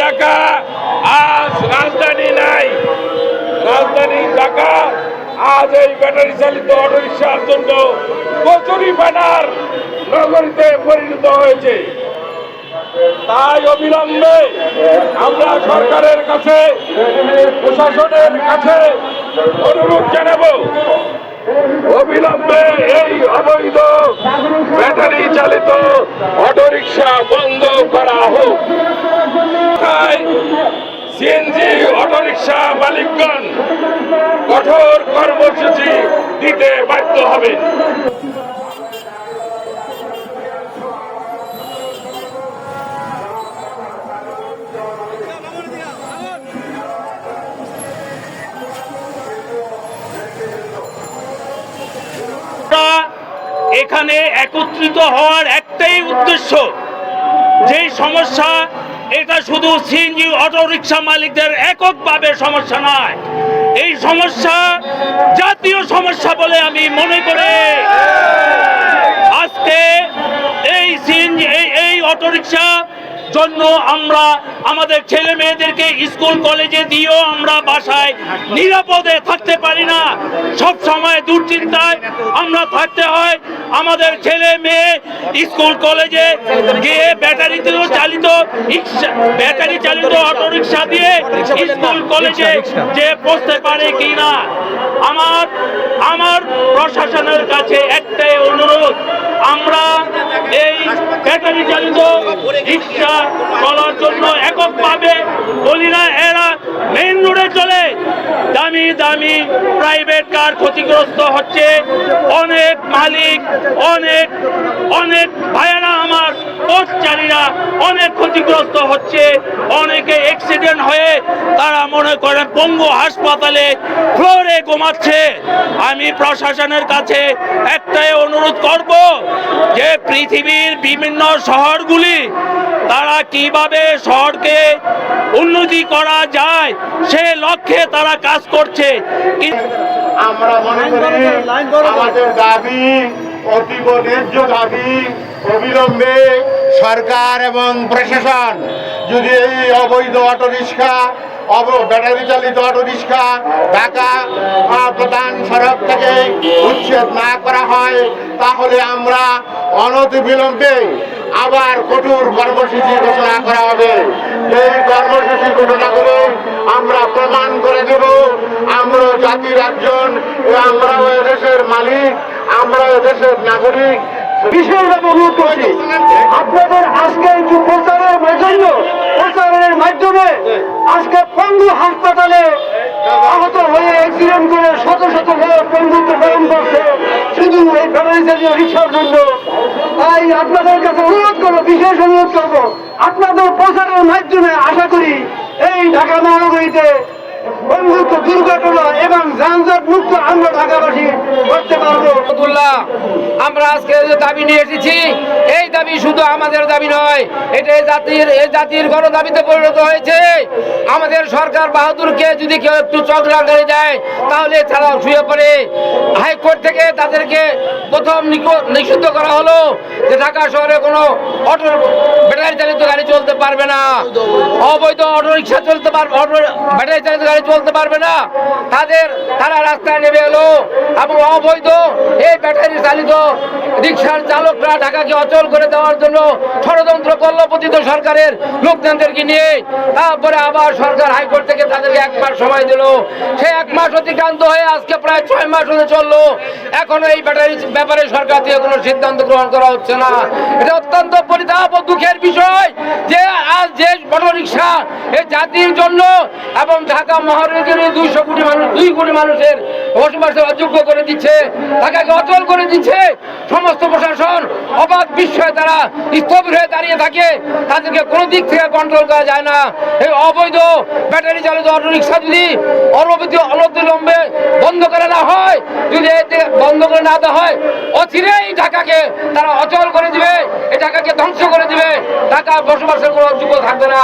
ঢাকা আজ রাজধানী নাই। রাজধানী ঢাকা, আজ এই ব্যাটারি চালিত অটোরিক্সার জন্য কচুরি ব্যানার নগরীতে পরিণত হয়েছে। তাই অবিলম্বে আমরা সরকারের কাছে, প্রশাসনের কাছে অনুরোধ জানাব। অবিলম্বে এই অবৈধ ব্যাটারি চালিত অটোরিকশা সিএনজি অটোরিকশা মালিকগণ কঠোর কর্মসূচি দিতে বাধ্য হবে। এখানে একত্রিত হওয়ার একটাই উদ্দেশ্য যেই সমস্যা এটা শুধু সিএনজি অটো রিক্সা মালিকদের এককভাবে সমস্যা নয়। এই সমস্যা জাতীয় সমস্যা বলে আমি মনে করি। আজকে এই সিএনজি এই অটোরিকশা জন্য আমরা আমাদের ছেলে মেয়েদেরকে স্কুল, কলেজে দিয়েও আমরা বাসায় নিরাপদে থাকতে পারি না। সব সময় দুশ্চিন্তায় আমরা থাকতে হয়। আমাদের ছেলে মেয়ে স্কুল, কলেজে গিয়ে ব্যাটারি চালিত ব্যাটারি চালিত অটোরিকশা দিয়ে স্কুল, কলেজে যে পৌঁছতে পারে কি না আমার আমার প্রশাসনের কাছে একটাই অনুরোধ, আমরা এই ব্যাটারি চালিত রিক্সা চলার জন্য এককভাবে বলি না এরা মেইন রোডে চলে। দামি দামি প্রাইভেট কার ক্ষতিগ্রস্ত হচ্ছে। অনেক মালিক, অনেক অনেক ভাইয়েরা আমার পথচারীরা অনেক ক্ষতিগ্রস্ত হচ্ছে। অনেকে অ্যাক্সিডেন্ট হয়ে তারা মনে করেন পঙ্গু হাসপাতালে ফ্লোরে ঘুমাচ্ছে। আমি প্রশাসনের কাছে একটাই অনুরোধ করব যে পৃথিবীর বিভিন্ন শহরগুলি তারা কীভাবে শহরকে উন্নতি করা যায় সে লক্ষ্যে তারা কাজ করছে। আমরা মনে করি আমাদের দাবি অতীব ন্যায্য দাবি অবিলম্বে সরকার এবং প্রশাসন যদি এই অবৈধ অটো রিক্সা অব ব্যাটারি চালিত অটো রিক্সা ঢাকা প্রধান সড়ক থেকে উচ্ছেদ না করা হয়, তাহলে আমরা অনতি বিলম্বে আবার কঠোর কর্মসূচি ঘোষণা করা হবে। এই কর্মসূচি ঘোষণা করে আমরা প্রমাণ করে দেব আমরা জাতির একজন আমরা দেশের মালিক আমরা দেশের নাগরিক। বিশেষভাবে অনুরোধ করছি, আপনাদের আজকে এই প্রচারের মাধ্যমে আজকে পঙ্গু হাসপাতালে আহত হয়ে অ্যাক্সিডেন্ট করে শত শত লোক পঙ্গুত্ব বরণ করছে। শুধু এই চালিত রিক্সার জন্য। তাই আপনাদের কাছে অনুরোধ করব, বিশেষ অনুরোধ করব, আপনাদের প্রচারের মাধ্যমে আশা করি এই ঢাকা মহানগরীতে বন্ধুত্ব এবং মুক্ত আমরা করতে পারব। আমরা আজকে যে দাবি নিয়ে এসেছি দাবি শুধু আমাদের দাবি নয়, এটা এই জাতির এই জাতির গণ দাবিতে পরিণত হয়েছে। আমাদের সরকার বাহাদুরকে যদি কেউ একটু চক্রাঙ্গারি দেয়, তাহলে তারা শুয়ে পড়ে। হাইকোর্ট থেকে তাদেরকে প্রথম নিষিদ্ধ করা হলো যে ঢাকা শহরে কোনো অটো ব্যাটারি চালিত গাড়ি চলতে পারবে না। অবৈধ অটো রিক্সা চলতে পারবে অটো ব্যাটারি চালিত গাড়ি চলতে পারবে না। তাদের তারা রাস্তায় নেমে এলো এবং অবৈধ এই ব্যাটারি চালিত রিক্সার চালকরা ঢাকাকে অচল করে দেওয়ার জন্য ষড়যন্ত্র করল পতিত সরকারের লোকজনদেরকে নিয়ে। তারপরে আবার সরকার হাইকোর্ট থেকে তাদেরকে এক মাস সময় দিল। সেই এক মাস অতিক্রান্ত হয়ে আজকে প্রায় ছয় মাস হতে চলল। এখনও এই ব্যাটারি ব্যাপারে সরকার থেকে কোনো সিদ্ধান্ত গ্রহণ করা হচ্ছে না। এটা অত্যন্ত পরিতাপ ও দুঃখের বিষয় যে আজ যে অটো রিক্সা এই জাতির জন্য এবং ঢাকা মহানগরীর দুইশো কোটি মানুষ, দুই কোটি মানুষের বসবাসের অযোগ্য করে দিচ্ছে, ঢাকাকে অচল করে দিচ্ছে। সমস্ত প্রশাসন অবাধ বিস্ময়ে তারা স্থবির হয়ে দাঁড়িয়ে থাকে। তাদেরকে কোনো দিক থেকে কন্ট্রোল করা যায় না। এই অবৈধ ব্যাটারি চালিত অটো রিক্সা যদি অনবধি অনতিলম্বে বন্ধ করে না হয়, যদি বন্ধ করে না দেওয়া হয়, অচিরেই ঢাকাকে তারা অচল করে দিবে। এই ঢাকাকে ধ্বংস করে দিবে। ঢাকা বসবাসের কোনো যোগ্য থাকবে না।